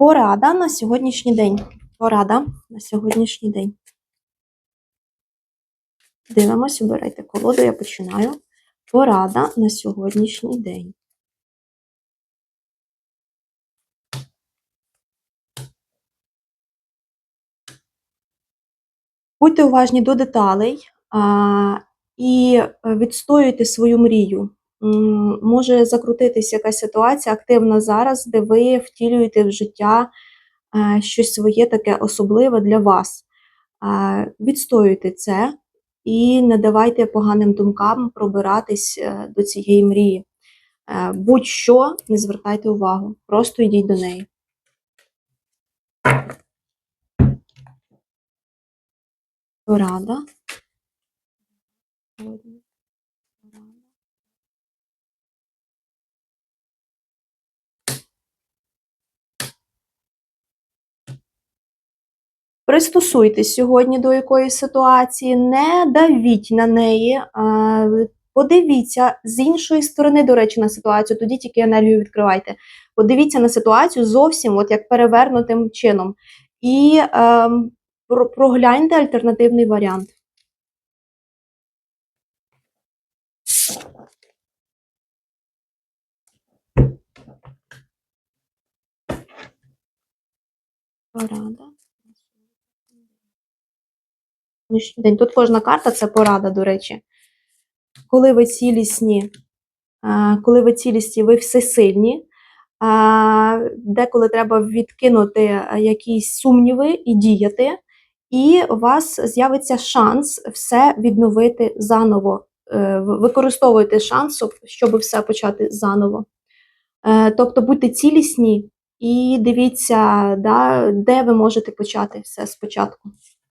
Порада на сьогоднішній день. Порада на сьогоднішній день. Дивимось, обирайте колоду, я починаю. Порада на сьогоднішній день. Будьте уважні до деталей а, і відстоюйте свою мрію. Може закрутитися якась ситуація активна зараз, де ви втілюєте в життя е, щось своє таке особливе для вас. Е, Відстоюйте це і не давайте поганим думкам пробиратись е, до цієї мрії. Будь-що не звертайте увагу, просто йдіть до неї. Порада. Пристосуйтесь сьогодні до якоїсь ситуації, не давіть на неї, подивіться з іншої сторони, до речі, на ситуацію, тоді тільки енергію відкривайте. Подивіться на ситуацію зовсім от як перевернутим чином. І про- прогляньте альтернативний варіант. Порада. Сьогоднішній день. Тут кожна карта це порада, до речі. Коли ви цілісні, коли ви цілісні, ви всесильні, деколи треба відкинути якісь сумніви і діяти, і у вас з'явиться шанс все відновити заново. Е, Використовуйте шанс, щоб все почати заново. Е, Тобто будьте цілісні і дивіться, да, де ви можете почати все спочатку.